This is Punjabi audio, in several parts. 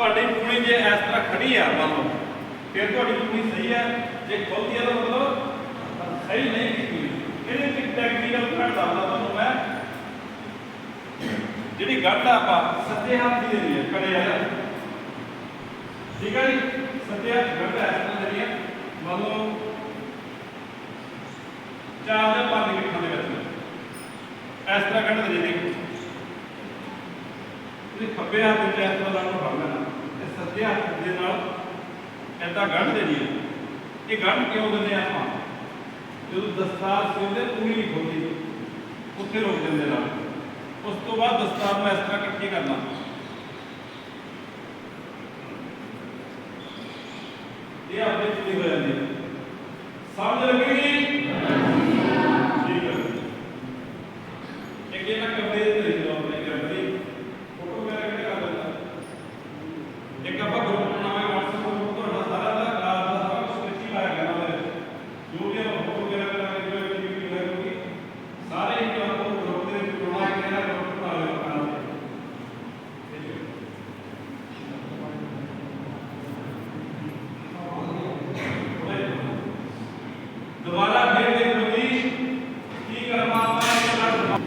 ਤੁਹਾਡੀ ਪੂਣੀ ਜੇ ਇਸ ਤਰ੍ਹਾਂ ਖੜੀ ਆ ਮੰਨ ਲਓ, ਫਿਰ ਤੁਹਾਡੀ ਪੂਣੀ ਸਹੀ ਹੈ ਜੇ ਖੁੱਲਦੀ ਹੈ ਤਾਂ ਮਤਲਬ ਸਹੀ ਨਹੀਂ ਕੀਤੀ ਇਹਦੇ ਵਿੱਚ ਟੈਕਨੀਕਲ ਘੱਟ ਦੱਸਦਾ ਤੁਹਾਨੂੰ ਮੈਂ। ਜਿਹੜੀ ਗੱਡ ਆਪਾਂ ਸੱਜੇ ਹੱਥ ਦੀ ਦੇਣੀ ਹੈ ਕੜੇ ਆ ਠੀਕ ਹੈ ਜੀ? ਸੱਜੇ ਹੱਥ ਗੱਡ ਇਸ ਤਰ੍ਹਾਂ ਦੇਣੀ ਹੈ ਮੰਨ ਲਓ, ਚਾਰ ਜਾਂ ਪੰਜ ਗਿੱਠਾਂ ਦੇ ਵਿੱਚ। ਇਸ ਤਰ੍ਹਾਂ ਕੱਢ ਦੇਣੀ ਦੇਖੋ ਤੁਸੀਂ ਖੱਬੇ ਹੱਥ ਵਿੱਚ ਇਸ ਤਰ੍ਹਾਂ ਲਾਣੂ ਫੜ ਲੈਣਾ। ਸੱਜੇ ਹੱਥ ਦੇ ਨਾਲ ਏਦਾਂ ਗੰਢ ਦੇਣੀ ਹੈ ਇਹ ਗੰਢ ਕਿਉਂ ਦਿੰਦੇ ਆਪਾਂ? ਜਦੋਂ ਦਸਤਾਰ ਸਿਉਂਦੇ ਪੂਰੀ ਨਹੀਂ ਖੋਲਦੀ, ਉੱਥੇ ਰੋਕ ਦਿੰਦੇ ਨਾਲ। ਉਸ ਤੋਂ ਬਾਅਦ ਦਸਤਾਰ ਨੂੰ ਇਸ ਤਰ੍ਹਾਂ ਇਕੱਠੀ ਕਰਨਾ। ਇਹ ਆਪਣੇ ਪੂਰੀ ਹੋ ਜਾਂਦੀ। ਸਮਝ ਲੱਗੀ ਠੀਕ ਹੈ ਇੱਕ ਇਹਨਾਂ ਕਮਰੇ ਦੇ ਤਰੀਕੇ ਨਾਲ ਆਪਣੇ ਕਮਰੇ ਫੋਟੋ ਮੇਰਾ ਕਿਹੜਾ ਕਰ ਲੈਂਦਾ ਇੱਕ ਆਪਾਂ ਗਰੁੱਪ ਬਣਾਵਾਂਗੇ WhatsApp ਗਰੁੱਪ ਤੁਹਾਡਾ ਸਾਰਾ ਦਾ ਕਲਾਸ ਦਾ ਸਾਰਾ ਕੁਝ ਵਿੱਚ ਹੀ ਪਾਇਆ ਕਰਨਾ ਉਹਦੇ ਵਿੱਚ ਜੋ ਵੀ ਆਪਾਂ ਫੋਟੋ ਵਗੈਰਾ ਕਰਾਂਗੇ ਜੋ ਐਕਟੀਵਿਟੀ ਹੋਏਗੀ ਸਾਰੇ ਹੀ ਆਪਾਂ ਗਰੁੱਪ ਦੇ ਵਿੱਚ ਬਣਾ ਕੇ ਇਹਨਾਂ ਗਰੁੱਪ ਬਣਾ ਲਿਓ ਆਪਣਾ ਦੁਬਾਰਾ ਫਿਰ ਦੇਖੋ ਜੀ ਕੀ ਕਰਨਾ ਆਪਾਂ ਇਹ ਕਰਨਾ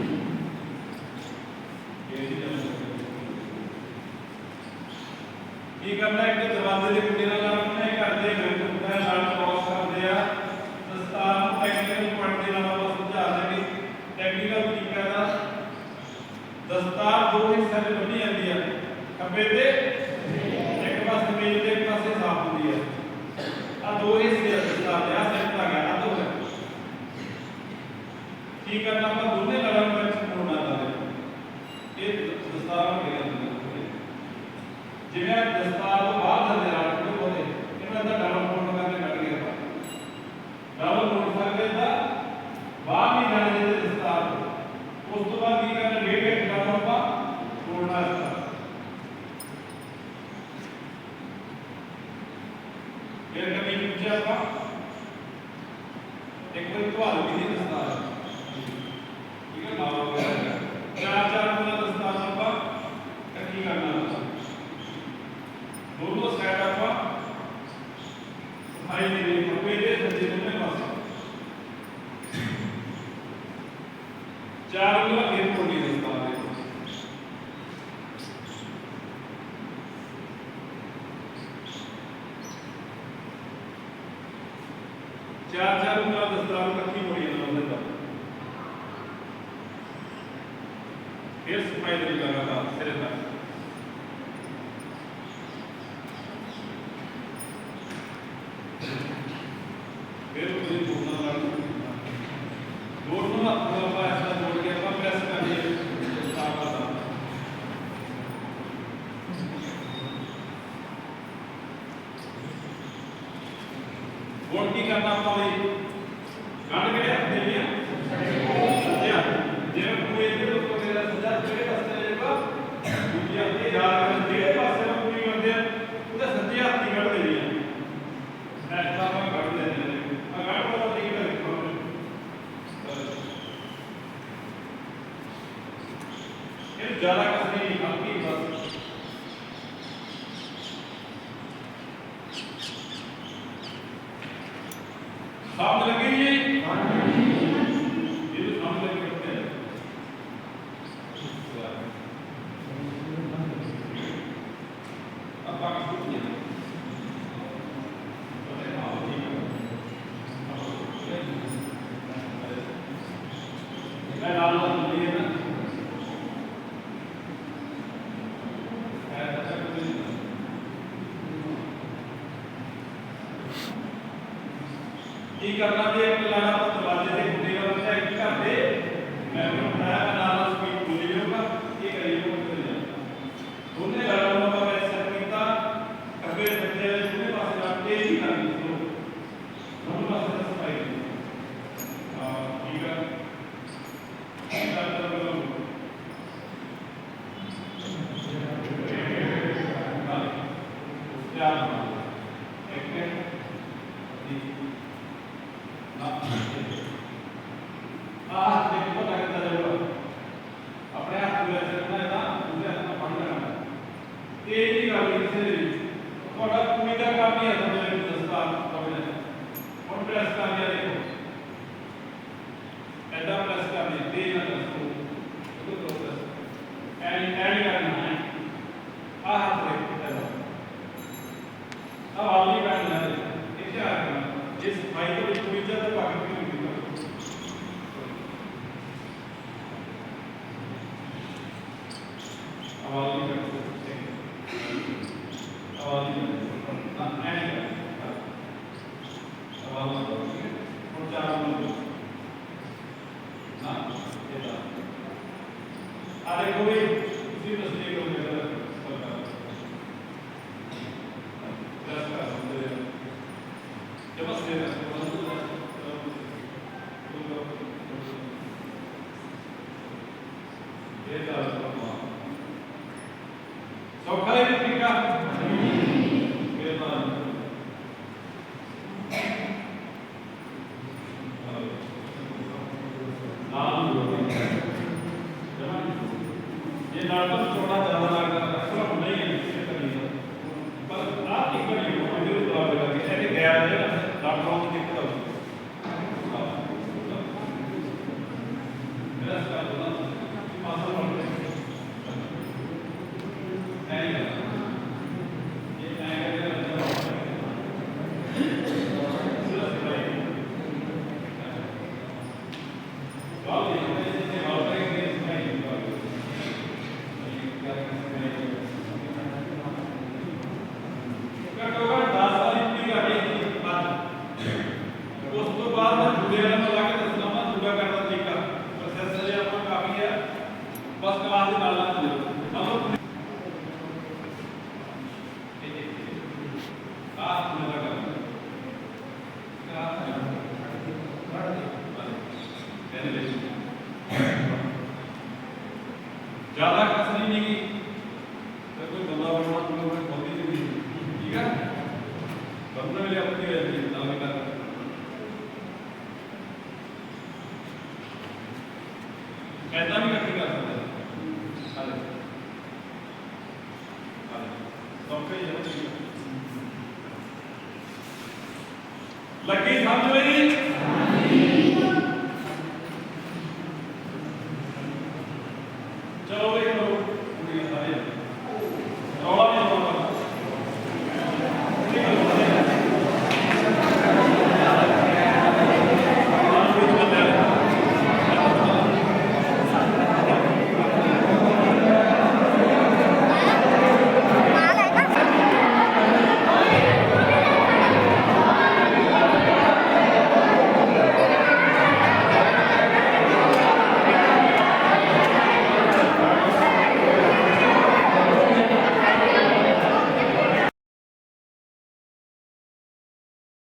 ਕੀ ਕਰਨਾ ਇੱਕ ਦਰਵਾਜ਼ੇ ਦੇ ਕੁੰਡੇ ਨਾਲ ਲਾਉਣਾ ਹੈ ਕਰਦੇ ਹੋਏ ਕੁੰਡਾ ਨਾਲ ਕ੍ਰੋਸ ਕਰਦੇ ਆ ਦਸਤਾਰ ਨੂੰ ਟੈਕਨੀਕਲ ਪੁਆਇੰਟ ਦੇ ਨਾਲ ਆਪਾਂ ਸਮਝਾ ਦਾਂਗੇ ਟੈਕਨੀਕਲ ਤਰੀਕਾ ਦਾ ਦਸਤਾਰ ਦੋ ਹਿੱਸਿਆਂ ਵਿੱਚ ਵੰਡੀ ਜਾਂਦੀ ਹੈ ਖੱਬੇ ਤੇ ਇੱਕ ਪਾਸੇ ਮੇਜ ਤੇ ਇੱਕ ਪਾਸੇ ਸਾਫ਼ ਹੁੰਦੀ ਹੈ ਆ ਦੋ ਹਿੱਸੇ ਆ ਦਸਤਾਰ ਦੇ ਆ ਸੈੱਟ ਆ ਗਿਆ ਆ ਦੋ ਹੈ ਕੀ ਕਰਨਾ ਆਪਾਂ ਦੋਨੇ ਲੜਾਂ ਨੂੰ ਵਿੱਚ ਮੋੜਨਾ ਚਾਹੁੰਦੇ ਇਹ ਦਸਤਾਰ ਹੋ ਗਿਆ ਜਿਵੇਂ ਦਸਤਾਰ ਤੋਂ ਬਾਹਰ ਦੇ ਨਾਲ ਕੋਈ ਬੋਲੇ ਇਹਨਾਂ ਦਾ ਡਬਲ ਮੋੜ ਕਰਕੇ ਕੱਢ ਗਿਆ ਡਬਲ ਮੋੜ ਸਕਦੇ ਦਾ ਬਾਹਰ ਨਹੀਂ ਜਾਣੇ ਦੇ ਦਸਤਾਰ ਤੋਂ। ਉਸ ਤੋਂ ਬਾਅਦ ਕੀ ਕਰਨਾ ਡੇਢ ਡੇਢ ਡਬਲ ਆਪਾਂ ਮੋੜਨਾ ਹੈ ਫਿਰ ਕਮੀ ਪੁੱਛਿਆ ਆਪਾਂ ਇੱਕ ਵਾਰੀ ਤੁਹਾਲ ਵੀ ਨਹੀਂ ਦਸਤਾਰ ਠੀਕ ਹੈ ਨਾਮ ਵਗੈਰਾ ਚਾਰ ਚਾਰ ਮੁੱਲਾ ਦਸਤਾਰ ਆਪਾਂ ਇਕੱਠੀ ਕਰਨਾ ਹੁੰਦਾ ਦੋਨੋਂ ਸਾਈਡ ਆਪਾਂ ਸਫ਼ਾਈ ਦੇ ਲਈ ਖੱਬੇ ਤੇ ਸੱਜੇ ਦੋਨੇ ਪਾਸੇ ਚਾਰ ਉਂਗਲਾਂ ਫਿਰ ਮੋੜਨੀ ਦਸਤਾਰ ਦੇ ਚਾਰ ਚਾਰ ਉਂਗਲਾਂ ਦਸਤਾਰ ਨੂੰ ਇਕੱਠੀ ਮੋੜੀ ਜਾਂਦਾ ਉਹਦੇ ਤੱਕ ਫਿਰ ਸਫ਼ਾਈ ਦੇ ਲਈ ਲਗਾਤਾਰ ਸਿਰੇ ਤੱਕ ਫਿਰ ਤੁਸੀਂ ਜੋੜਨਾ ਲਾਗੂ ਜੋੜ ਨੂੰ ਹੱਥ ਨਾਲ ਆਪਾਂ ਇਸ ਤਰ੍ਹਾਂ ਜੋੜ ਕੇ ਆਪਾਂ ਪ੍ਰੈਸ ਕਰੀਏ ਸਟਾਰਟ ਦਾ ਹੁਣ ਕੀ ਕਰਨਾ ਆਪਾਂ ਵੀ ਗੰਢ ਕਿਹੜੇ ਹੱਥ ਦੇ ਲਈ ਆ ਸੱਜੇ ਹੱਥ ਜਿਵੇਂ ਪੂਰੇ ਦੇ ਉੱਤੇ ਮੇਰਾ ਸੱਜਾ ਕਿਹੜੇ ਪਾਸੇ ਜਾਏਗਾ ਦੂਜੇ ਹੱਥ ਦੀ ਯਾਦ ਕਰਨ ਜਿਹੜੇ ਪਾਸੇ ਨੂੰ ਪੂਰੀ ਕਰਦੇ ਆ ਉਹਦੇ ਸੱਜੇ ਹੱਥ ਦੀ ਗੰਢ ਦੇਣੀ ਆ ਐਸਾ ਮੈਂ ਕੱਢ ਲੈਂਦੇ ਨੇ ਅਗਰ ਉਹ ਠੀਕ ਹੈ ਦੇਖੋ ਇਹ ਜ਼ਿਆਦਾ ਕਸਰੀ ਨਹੀਂ ਹਲਕੀ ਬਸ। ਸਮਝ ਲੱਗੀ ਜੀ? ਇਹ ਸਮਝ ਲੱਗੀ ਹੋਤੇ ਆਪਾਂ ਕੀ ਕੀਤਾ ਮੈਂ ਨਾਲ ਨਾਲ ਲਈ ਨਾ ਕੀ ਕਰਨਾ ਵੀ ਇੱਕ ਲਾਣਾ ਵੈਸੇ ਰਹਿਣਾ ਇਹਦਾ ਦੂਜੇ ਹੱਥ ਨਾਲ ਫੜ ਲੈਣਾ ਤੇ ਇਹ ਵੀ ਗੱਲ ਇਸ ਦੇ ਵਿੱਚ ਤੁਹਾਡਾ ਕੁੜੀ ਦਾ ਕੰਮ ਹੀ। ਹੈ ਤੁਹਾਨੂੰ ਇਹ ਦਸਤਾਰ ਕਵਰ ਹੈ ਹੁਣ ਪ੍ਰੈਸ ਕਰ ਲਿਆ ਦੇਖੋ ਐਦਾਂ ਪ੍ਰੈਸ ਕਰ ਲਿਆ ਤੇ ਨਾਲ ਦੱਸੋ ਇਹ ਪ੍ਰੋਸੈਸ ਐਡ ਐਡ ਕਰਨਾ Adequate, you must take over. So, Kalei Pika, ਉਹਨਾਂ ਵੇਲੇ ਆਪਣੀ ਰਹਿੰਦੀ ਤਾਂ ਵੀ ਕਰ। ਐਦਾਂ ਵੀ ਇਕੱਠੀ ਕਰ ਸਕਦਾ ਹਾਲੇ ਹਾਲੇ ਸੌਕੇ ਜਮਾ ਲੱਗੇ ਸਮਝ ਲਈ